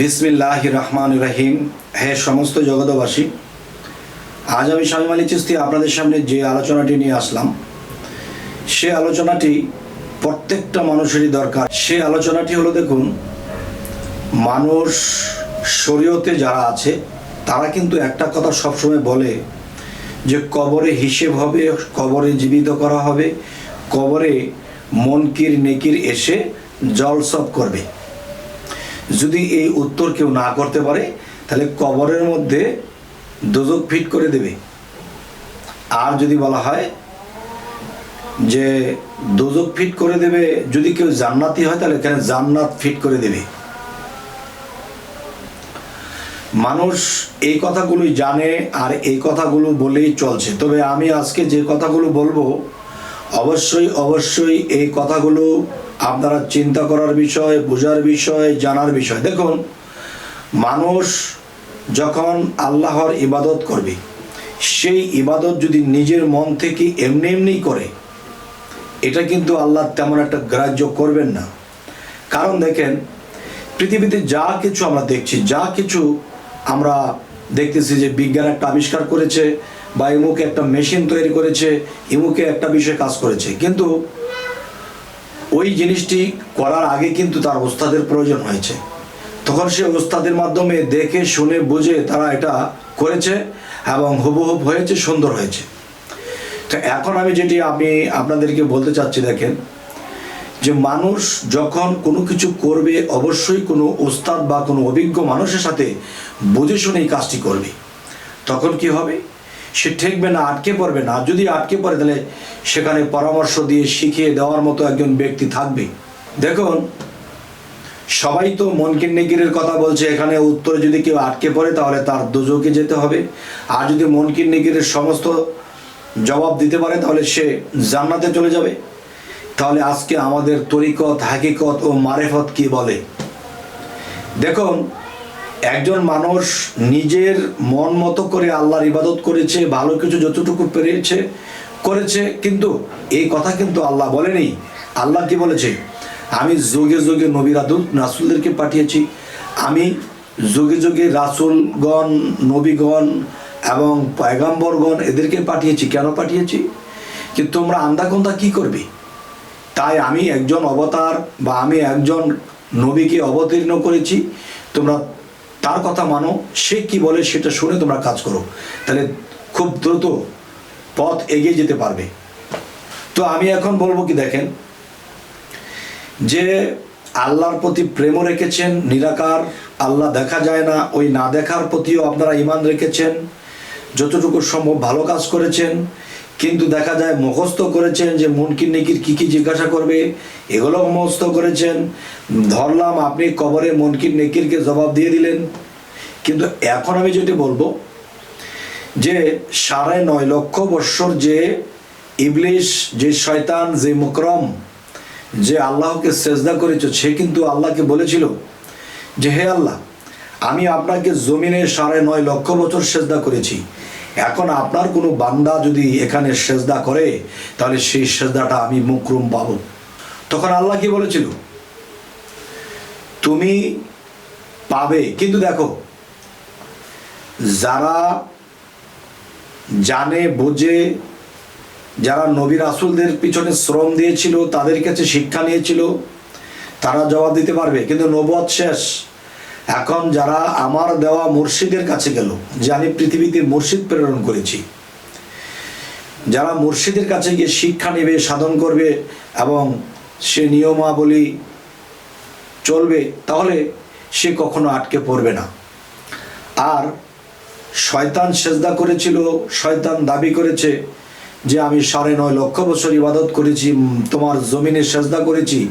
বিসমিল্লাহ রহমান রহিম। হে সমস্ত জগতবাসী আজ আমি স্বামী আলী চিস্তি আপনাদের সামনে যে আলোচনাটি নিয়ে আসলাম, সে আলোচনাটি প্রত্যেকটা মানুষেরই দরকার। সে আলোচনাটি হলো, দেখুন, মানুষ শরীয়তে যারা আছে, তারা কিন্তু একটা কথা সবসময় বলে যে, কবরে হিসেব হবে, কবরে জীবিত করা হবে, কবরে মনকির নেকির এসে জলসব করবে। যদি এই উত্তর কেউ না করতে পারে, তাহলে কবরের মধ্যে দোজক ফিট করে দেবে। আর যদি বলা হয় যে দোজক ফিট করে দেবে, যদি কেউ জান্নাতি হয়, তাহলে এখানে জান্নাত ফিট করে দেবে। মানুষ এই কথাগুলোই জানে আর এই কথাগুলো বলেই চলছে। তবে আমি আজকে যে কথাগুলো বলব অবশ্যই অবশ্যই এই কথাগুলো আপনারা চিন্তা করার বিষয়, বোঝার বিষয়, জানার বিষয়। দেখুন, মানুষ যখন আল্লাহর ইবাদত করবে, সেই ইবাদত যদি নিজের মন থেকে এমনি এমনি করে, এটা কিন্তু আল্লাহ তেমন একটা গ্রাহ্য করবেন না। কারণ দেখেন, পৃথিবীতে যা কিছু আমরা দেখছি, যা কিছু আমরা দেখতেছি যে বিজ্ঞান একটা আবিষ্কার করেছে বা ইমুকে একটা মেশিন তৈরি করেছে, ইমুকে একটা বিষয়ে কাজ করেছে। কিন্তু ওই জিনিসটি করার আগে কিন্তু তার ওস্তাদের প্রয়োজন হয়েছে। তখন সে ওস্তাদের মাধ্যমে দেখে, শুনে, বুঝে তারা এটা করেছে এবং হুবহুব হয়েছে, সুন্দর হয়েছে। তো এখন আমি যেটি, আমি আপনাদেরকে বলতে চাচ্ছি, দেখেন যে মানুষ যখন কোনো কিছু করবে, অবশ্যই কোনো ওস্তাদ বা কোনো অভিজ্ঞ মানুষের সাথে বুঝে শুনে এই কাজটি করবে। তখন কি হবে? সে ঠেকবে না, আটকে পড়বে না। যদি আটকে পড়ে, তাহলে সেখানে পরামর্শ দিয়ে শিখিয়ে দেওয়ার মতো একজন ব্যক্তি থাকবে। দেখুন, সবাই তো মনকির নেকিরের কথা বলছে, এখানে উত্তরে যদি কেউ আটকে পড়ে, তাহলে তার দুজকে যেতে হবে। আর যদি মনকির নেকিরের সমস্ত জবাব দিতে পারে, তাহলে সে জান্নাতে চলে যাবে। তাহলে আজকে আমাদের তরিকত, হাকিকত ও মারেফত কি বলে? দেখুন, একজন মানুষ নিজের মন মতো করে আল্লাহর ইবাদত করেছে, ভালো কিছু যতটুকু পেরেছে, করেছে, কিন্তু এই কথা কিন্তু আল্লাহ বলেনি। আল্লাহ কি বলেছে? আমি যোগে যোগে নবী রাদুল রাসুলদেরকে পাঠিয়েছি। আমি যোগে যোগে রাসুলগণ, নবীগণ এবং পয়গাম্বরগণ এদেরকে পাঠিয়েছি। কেন পাঠিয়েছি? যে তোমরা আন্দাকন্দা কি করবে? তাই আমি একজন অবতার বা আমি একজন নবীকে অবতীর্ণ করেছি। তোমরা তার কথা মানো, সে কি বলে সেটা শুনে তোমরা কাজ করো। তাহলে খুব দ্রুত পথ এগিয়ে যেতে পারবে। তো আমি এখন বলব কি দেখেন, যে আল্লাহর প্রতি প্রেমও রেখেছেন, নিরাকার, আল্লাহ দেখা যায় না, ওই না দেখার প্রতিও আপনারা ইমান রেখেছেন, যতটুকু সম্ভব ভালো কাজ করেছেন কিন্তু দেখা যায় মুখস্থ করেছেন যে মুনকির নেকির কী কী জিজ্ঞাসা করবে এগুলো মুখস্থ করেছেন। ধরলাম আপনি কবরে মুনকির নেকিরকে জবাব দিয়ে দিলেন। কিন্তু এখন আমি যেটি বলব, যে সাড়ে নয় লক্ষ বৎসর যে ইবলিশ, যে শয়তান, যে মুকরম, যে আল্লাহকে সেজদা করেছে, সে কিন্তু আল্লাহকে বলেছিল যে, হে আল্লাহ, আমি আপনাকে জমিনে সাড়ে নয় লক্ষ বছর সেজদা করেছি। এখন আপনার কোনো বান্দা যদি এখানে সেজদা করে, তাহলে সেই সেজদাটা আমি মুকরুম পাব। তখন আল্লাহ কি বলেছিল? তুমি পাবে, কিন্তু দেখো, যারা জানে, বোঝে, যারা নবী রাসুলদের পিছনে শ্রম দিয়েছিল, তাদের কাছে শিক্ষা নিয়েছিল, তারা জবাব দিতে পারবে, কিন্তু নবদ শেষ। এখন যারা আমার দেওয়া মুর্শিদের কাছে গেল, যে আমি পৃথিবীতে মুর্শিদ প্রেরণ করেছি, যারা মুর্শিদের কাছে গিয়ে শিক্ষা নেবে, সাধন করবে এবং সে নিয়মাবলী চলবে, তাহলে সে কখনো আটকে পড়বে না। আর শয়তান সেজদা করেছিল, শয়তান দাবি করেছে যে আমি সাড়ে নয় লক্ষ বছর ইবাদত করেছি, তোমার জমিনে সেজদা করেছি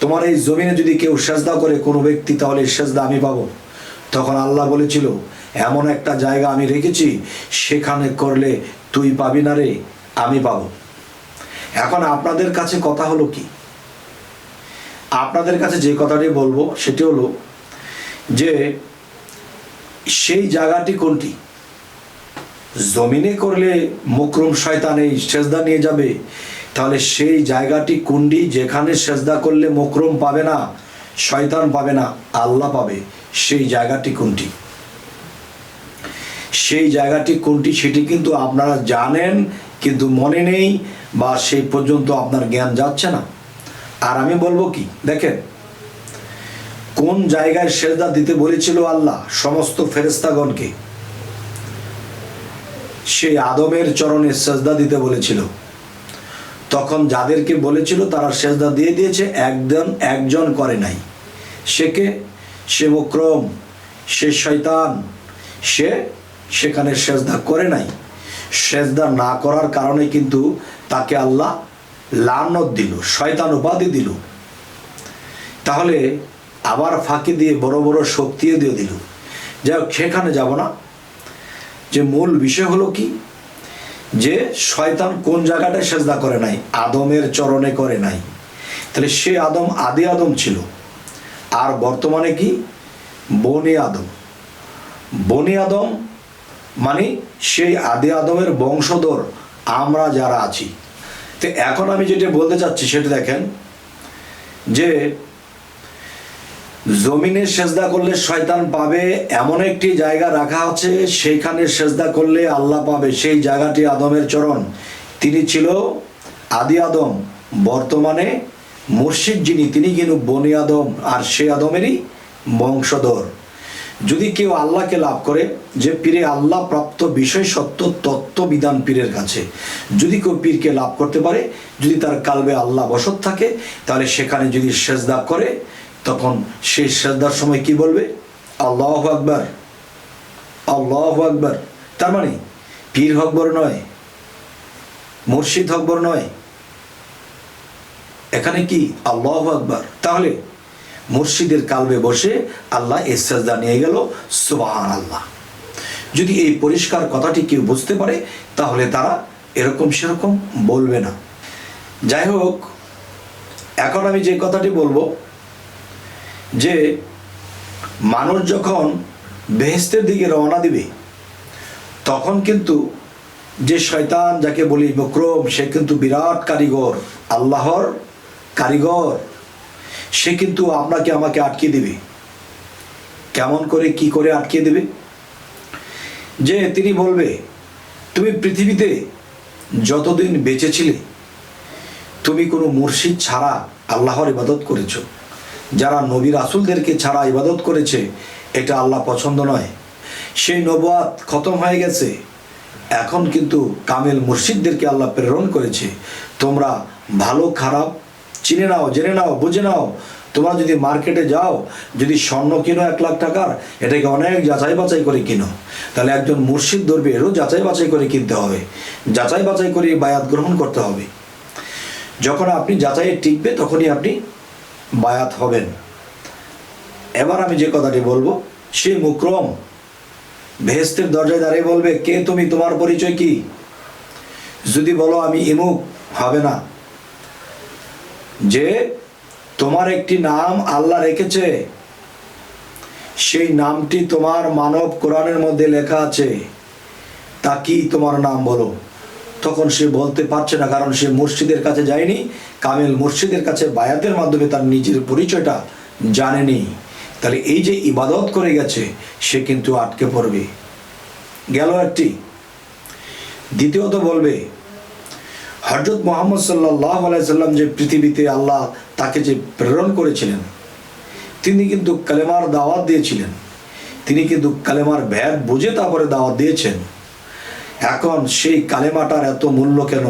তোমার এই জমিনে যদি কেউ সেজদা করে কোনো ব্যক্তি, তাহলে সেজদা আমি পাবো। তখন আল্লাহ বলেছিল, এমন একটা জায়গা আমি রেখেছি, সেখানে করলে তুই পাবি না রে, আমি পাবো। এখন আপনাদের কাছে কথা হলো কি? আপনাদের কাছে যে কথাটি বলব, সেটি হলো যে, সেই জায়গাটি কোনটি? জমিনে করলে মুকরম শয়তান এই সেজদা নিয়ে যাবে তাহলে সেই জায়গাটি কুন্ডি যেখানে সেজদা করলে মকরম পাবে না, শয়তান পাবে না, আল্লাহ পাবে, সেই জায়গাটি কোনটি সেই জায়গাটি কোনটি সেটি কিন্তু আপনারা জানেন, কিন্তু মনে নেই বা সেই পর্যন্ত আপনার জ্ঞান যাচ্ছে না। আর আমি বলব কি, দেখেন, কোন জায়গায় সেজদা দিতে বলেছিল আল্লাহ সমস্ত ফেরেস্তাগণকে সেই আদমের চরণে সেজদা দিতে বলেছিল। তখন যাদেরকে বলেছিল তারা সেজদা দিয়ে দিয়েছে, একজন একজন করে নাই। সে কে? সে মুক্রম সে শয়তান, সে সেখানে সেজদা করে নাই। সেজদা না করার কারণে কিন্তু তাকে আল্লাহ লানত দিল, শয়তান উপাধি দিল। তাহলে আবার ফাঁকি দিয়ে বড় বড় শক্তিও দিয়ে দিল। যাই হোক, সেখানে যাব না। যে মূল বিষয় হলো কি? যে শয়তান কোন জায়গাটায় সেজদা করে নাই? আদমের চরণে করে নাই। তাহলে সে আদম আদি আদম ছিল। আর বর্তমানে কি? বনি আদম। বনি আদম মানে সেই আদি আদমের বংশধর আমরা যারা আছি। তো এখন আমি যেটা বলতে চাচ্ছি সেটা দেখেন যে জমিনে সেজদা করলে শয়তান পাবে, এমন একটি জায়গা রাখা আছে, সেইখানে সেজদা করলে আল্লাহ পাবে। সেই জায়গাটি আদমের চরণ। তিনি ছিল আদি আদম, বর্তমানে মুর্শিদ যিনি, তিনি কিন্তু বনি আদম, আর সে আদমেরই বংশধর। যদি কেউ আল্লাহকে লাভ করে, যে পীরে আল্লাহ প্রাপ্ত বিষয় সত্য, তত্ত্ব বিধান পীরের কাছে। যদি কেউ পীরকে লাভ করতে পারে, যদি তার কালবে আল্লাহ বসত থাকে, তাহলে সেখানে যদি সেজদা করে তখন শেষ সেজদার সময় কি বলবে? আল্লাহ আকবার। আল্লাহ আকবার। তার মানে পীর হকবর নয়, মুর্শিদ হকবর নয়। এখানে কি আল্লাহ আকবার? তাহলে মুর্শিদের কালবে বসে আল্লাহ এই সেজদা নিয়ে গেল সুবাহান আল্লাহ যদি এই পরিষ্কার কথাটি কেউ বুঝতে পারে, তাহলে তারা এরকম সেরকম বলবে না। যাই হোক, এখন আমি যে কথাটি বলব যে মানুষ যখন বেহেস্তের দিকে রওনা দিবে, তখন কিন্তু যে শয়তান যাকে বলি বক্রম, সে কিন্তু বিরাট কারিগর, আল্লাহর কারিগর। সে কিন্তু আপনাকে আমাকে আটকে দেবে। কেমন করে, কি করে আটকে দেবে? যে তিনি বলবে, তুমি পৃথিবীতে যতদিন বেঁচেছিলে তুমি কোনো মুর্শিদ ছাড়া আল্লাহর ইবাদত করেছ। যারা নবী রাসুলদেরকে ছাড়া ইবাদত করেছে, এটা আল্লাহ পছন্দ নয়। সেই নবাত খতম হয়ে গেছে। এখন কিন্তু কামেল মুর্শিদদেরকে আল্লাহ প্রেরণ করেছে। তোমরা ভালো, খারাপ, চিনে নাও, জেনে নাও, বুঝে নাও। তোমরা যদি মার্কেটে যাও, যদি স্বর্ণ কিনো এক লাখ টাকার, এটাকে অনেক যাচাই বাছাই করে কিনো। তাহলে একজন মুর্শিদ ধরবে, এরও যাচাই বাছাই করে কিনতে হবে। যাচাই বাছাই করে বায়াত গ্রহণ করতে হবে। যখন আপনি যাচাইয়ে টিকবে, তখনই আপনি বায়াত হবেন। এবার আমি যে কথাটি বলব সে মুক্রম ভেস্তের দরজায় দাঁড়িয়ে বলবে, কে তুমি? তোমার পরিচয় কি? যদি বলো, আমি ইমুক হবে না। যে তোমার একটি নাম আল্লাহ রেখেছে, সেই নামটি তোমার মানব কোরআনের মধ্যে লেখা আছে। তা কি তোমার নাম বলো? তখন সে বলতে পারছে না, কারণ সে মুর্শিদের কাছে যায়নি। কামেল মুর্শিদের কাছে বায়াতের মাধ্যমে তার নিজের পরিচয়টা জানেনি। তাহলে এই যে ইবাদত করে গেছে, সে কিন্তু আটকে পড়বে। গেল একটি। দ্বিতীয়ত বলবে হজরত মোহাম্মদ সাল্লাহ আলাইসাল্লাম যে পৃথিবীতে আল্লাহ তাকে যে প্রেরণ করেছিলেন, তিনি কিন্তু কালেমার দাওয়াত দিয়েছিলেন। তিনি কিন্তু কালেমার ভ্যাদ বুঝে তারপরে দাওয়াত দিয়েছেন। এখন সেই কালেমাটার এত মূল্য কেন?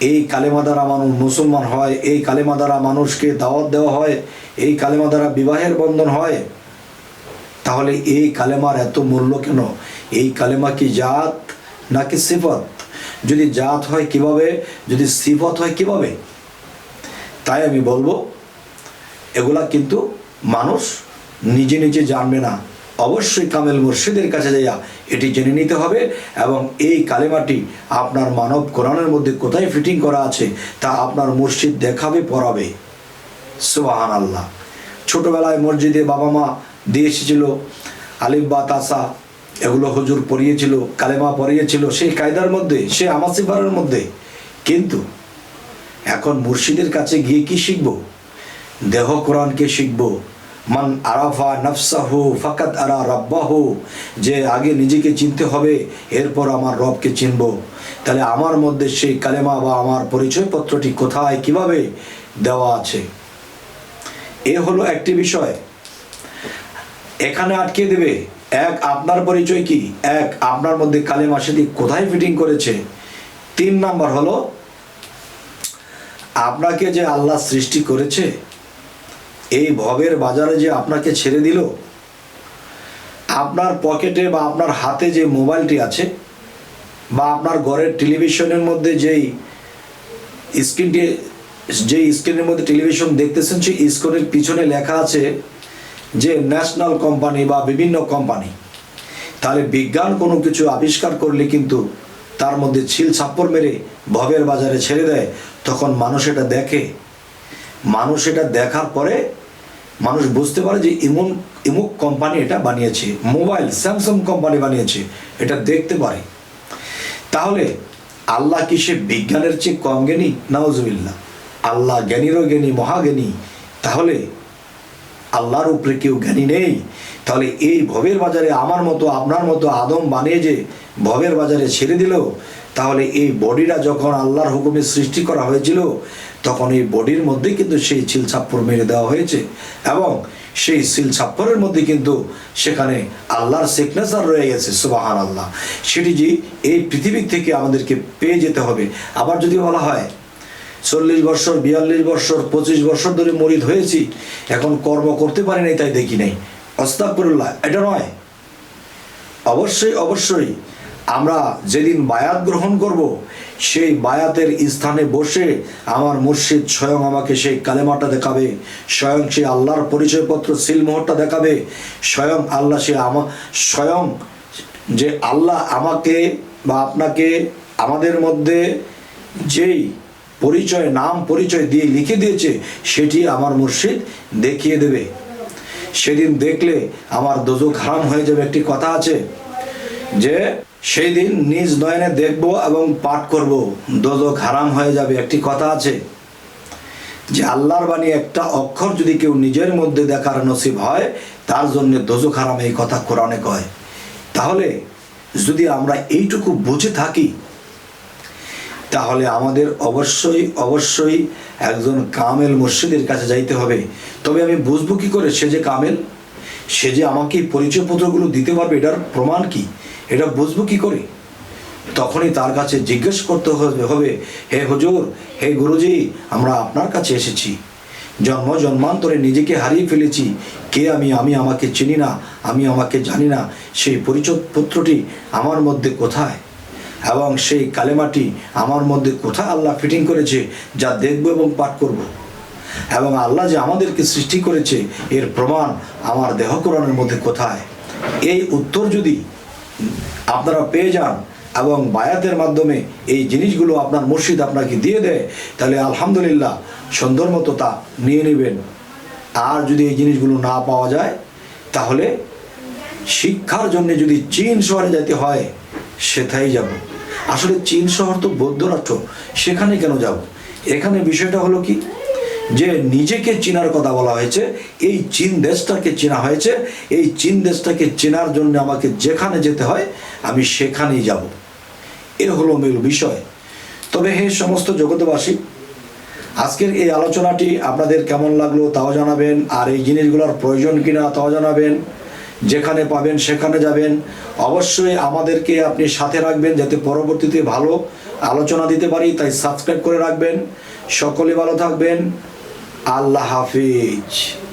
এই কালেমা দ্বারা মানুষ মুসলমান হয়, এই কালেমা দ্বারা মানুষকে দাওয়াত দেওয়া হয়, এই কালেমা দ্বারা বিবাহের বন্ধন হয়। তাহলে এই কালেমার এত মূল্য কেন? এই কালেমা কি জাত নাকি সিফত? যদি জাত হয় কীভাবে? যদি সিফত হয় কীভাবে? তাই আমি বলব, এগুলা কিন্তু মানুষ নিজে নিজে জানবে না। অবশ্যই কামেল মুর্শিদের কাছে যাইয়া এটি জেনে নিতে হবে এবং এই কালেমাটি আপনার মানব কোরআনের মধ্যে কোথায় ফিটিং করা আছে তা আপনার মুর্শিদ দেখাবে, পড়াবে। সুবাহান আল্লাহ ছোটোবেলায় মসজিদে বাবা মা দিয়ে এসেছিল, আলিফ বা তাসা, এগুলো হুজুর পড়িয়েছিল, কালেমা পড়িয়েছিল, সেই কায়দার মধ্যে সে আমাসিফারের মধ্যে। কিন্তু এখন মুর্শিদের কাছে গিয়ে কি শিখব? দেহ কোরআনকে শিখব মান আরাফা নফসাহু ফাকাত আরা রব্বাহু, যে আগে নিজেকে চিনতে হবে, এরপর আমার রবকে চিনব। তাহলে আমার মধ্যে সেই কালেমা বা আমার পরিচয়পত্রটি কোথায়, কীভাবে দেওয়া আছে? এ হলো একটি বিষয়। এখানে আটকে দেবে, এক, আপনার পরিচয় কি? এক, আপনার মধ্যে কালেমা সেটি কোথায় ফিটিং করেছে? তিন নাম্বার হলো, আপনাকে যে আল্লাহ সৃষ্টি করেছে এই ভবের বাজারে যে আপনাকে ছেড়ে দিল, আপনার পকেটে বা আপনার হাতে যে মোবাইলটি আছে, বা আপনার ঘরের টেলিভিশনের মধ্যে যেই স্ক্রিনটি যে স্ক্রিনের মধ্যে টেলিভিশন দেখতেছেন, সেই স্ক্রিনের পিছনে লেখা আছে যে ন্যাশনাল কোম্পানি বা বিভিন্ন কোম্পানি। তাহলে বিজ্ঞান কোনো কিছু আবিষ্কার করলে কিন্তু তার মধ্যে ছিল ছাপ্পর মেরে ভবের বাজারে ছেড়ে দেয়, তখন মানুষ এটা দেখে। মানুষ এটা দেখার পরে মানুষ বুঝতে পারে যে ইমন, ইমুক কোম্পানি এটা বানিয়েছে। মোবাইল, স্যামসাং কোম্পানি বানিয়েছে। এটা দেখতে পারে। তাহলে আল্লাহ কি সে বিজ্ঞানের চেয়ে কম জ্ঞানী? নওয়াজবিল্লা আল্লাহ জ্ঞানীরও জ্ঞানী, মহাজ্ঞানী। তাহলে আল্লাহর উপরে কেউ জ্ঞানী নেই। তাহলে এই ভবের বাজারে আমার মতো, আপনার মতো আদম বানিয়ে যে ভবের বাজারে ছেড়ে দিল, তাহলে এই বডিটা যখন আল্লাহর হুকুমে সৃষ্টি করা হয়েছিল তখন এই বডির মধ্যে কিন্তু সেই ছিল ছাপ্পর মেরে দেওয়া হয়েছে এবং সেই সিল ছাপ্পরের মধ্যে কিন্তু সেখানে আল্লাহর সিগনেচার রয়ে গেছে সুবাহান আল্লাহ সেটি যে এই পৃথিবী থেকে আমাদেরকে পেয়ে যেতে হবে। আবার যদি বলা হয়, চল্লিশ বছর, বিয়াল্লিশ বছর, পঁচিশ বছর ধরে মরিদ হয়েছি, এখন কর্ম করতে পারি নাই, তাই দেখি নাই। অস্তাকুল্লাহ এটা নয়। অবশ্যই অবশ্যই আমরা যেদিন বায়াত গ্রহণ করব সেই বায়াতের স্থানে বসে আমার মুর্শিদ স্বয়ং আমাকে সেই কালেমাটা দেখাবে। স্বয়ং সে আল্লাহর পরিচয়পত্র সিলমোহরটা দেখাবে। স্বয়ং আল্লাহ সে আমা, স্বয়ং যে আল্লাহ আমাকে বা আপনাকে আমাদের মধ্যে যেই পরিচয়, নাম পরিচয় দিয়ে লিখে দিয়েছে, সেটি আমার মুর্শিদ দেখিয়ে দেবে। সেদিন দেখলে আমার দোজক হারাম হয়ে যাবে। একটি কথা আছে যে সেই দিন নিজ নয়নে দেখব এবং পাঠ করব। দোজক হারাম হয়ে যাবে, একটি কথা আছে। যে আল্লাহর বাণী একটা অক্ষর যদি কেউ নিজের মধ্যে দেখার নসিব হয়, তার জন্য দোজক হারাম এই কথা কোরআনে কয়। তাহলে যদি আমরা এইটুকু বুঝে থাকি, তাহলে আমাদের অবশ্যই অবশ্যই একজন কামেল মসজিদের কাছে যাইতে হবে। তবে আমি বুঝব কি করে সে যে কামেল? সে যে আমাকে পরিচয়পত্রগুলো দিতে পারবে, এটার প্রমাণ কি? এটা বুঝব কি করে? তখনই তার কাছে জিজ্ঞেস করতে হবে হে হুজুর, হে গুরুজি, আমরা আপনার কাছে এসেছি। জন্ম, জন্মান্তরে নিজেকে হারিয়ে ফেলেছি। কে আমি আমি আমাকে চিনি না, আমি আমাকে জানি না। সেই পরিচয় পরিচয়পত্রটি আমার মধ্যে কোথায়? এবং সেই কালেমাটি আমার মধ্যে কোথায় আল্লাহ ফিটিং করেছে, যা দেখব এবং পাঠ করব? এবং আল্লাহ যে আমাদেরকে সৃষ্টি করেছে, এর প্রমাণ আমার দেহকরণের মধ্যে কোথায়? এই উত্তর যদি আপনারা পেয়ে যান এবং বায়াতের মাধ্যমে এই জিনিসগুলো আপনার মুর্শিদ আপনাকে দিয়ে দেয়, তাহলে আলহামদুলিল্লাহ সুন্দর মতো তা নিয়ে নেবেন। আর যদি এই জিনিসগুলো না পাওয়া যায়, তাহলে শিক্ষার জন্য যদি চীন শহরে যেতে হয় সেথাই যাব। আসলে চীন শহর তো বৌদ্ধ রাষ্ট্র, সেখানে কেন যাব? এখানে বিষয়টা হলো কি? যে নিজেকে চেনার কথা বলা হয়েছে, এই চীন দেশটাকে চেনা হয়েছে, এই চীন দেশটাকে চেনার জন্য আমাকে যেখানে যেতে হয়, আমি সেখানেই যাব। এ হলো মূল বিষয়। তবে হে সমস্ত জগতবাসী আজকের এই আলোচনাটি আপনাদের কেমন লাগল তাও জানাবেন, আর এই জিনিসগুলোর প্রয়োজন কিনা তাও জানাবেন, যেখানে পাবেন সেখানে যাবেন। অবশ্যই আমাদেরকে আপনি সাথে রাখবেন যাতে পরবর্তীতে ভালো আলোচনা দিতে পারি, তাই সাবস্ক্রাইব করে রাখবেন। সকলে ভালো থাকবেন। আল্লাহ হাফিজ।